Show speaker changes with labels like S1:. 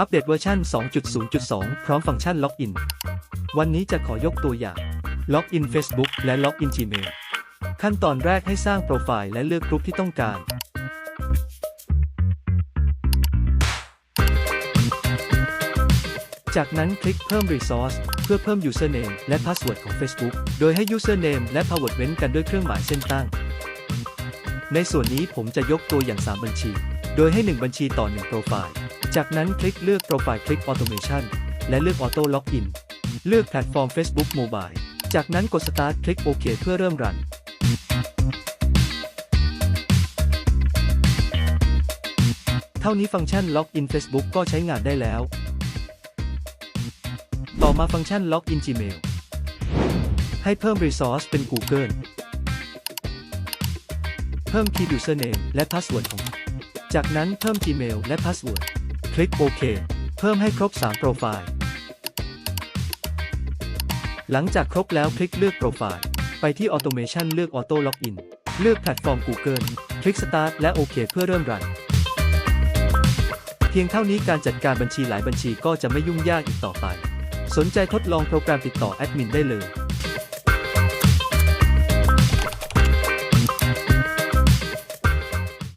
S1: อัปเดตเวอร์ชัน 2.0.2 พร้อมฟังก์ชันล็อกอิน วันนี้จะขอยกตัวอย่างล็อกอิน Facebook และล็อกอิน Gmail ขั้นตอนแรกให้สร้างโปรไฟล์และเลือกกลุ่มที่ต้องการ จากนั้นคลิกเพิ่ม Resource เพื่อเพิ่ม Username และ Password ของ Facebook โดยให้ Username และ Password เว้นกันด้วยเครื่องหมายเส้นตั้ง ในส่วนนี้ผมจะยกตัวอย่าง 3 บัญชี โดยให้ 1 บัญชีต่อ 1 โปรไฟล์ จากนั้นคลิกเลือกโปรไฟล์คลิก Automation และเลือก Auto Login เลือกแพลตฟอร์ม Facebook Mobile จากนั้นกด Start คลิกโอเคเพื่อเริ่มรัน เท่านี้ฟังก์ชัน Login Facebook ก็ใช้งานได้แล้ว ต่อมาฟังก์ชัน Login Gmail ให้เพิ่ม Resource เป็น Google เพิ่ม Key Username และ Password ของ จากนั้นเพิ่ม Gmail และ Password ลิกโอเค เพิ่มให้ครบ 3 โปรไฟล์ หลังจากครบแล้วคลิกเลือกโปรไฟล์ ไปที่ Automation เลือก Auto Login เลือกแพลตฟอร์ม Google คลิก Start และโอเคเพื่อเริ่มรัน เพียงเท่านี้การจัดการบัญชีหลายบัญชีก็จะไม่ยุ่งยากอีกต่อไป สนใจทดลองโปรแกรมติดต่อแอดมินได้เลย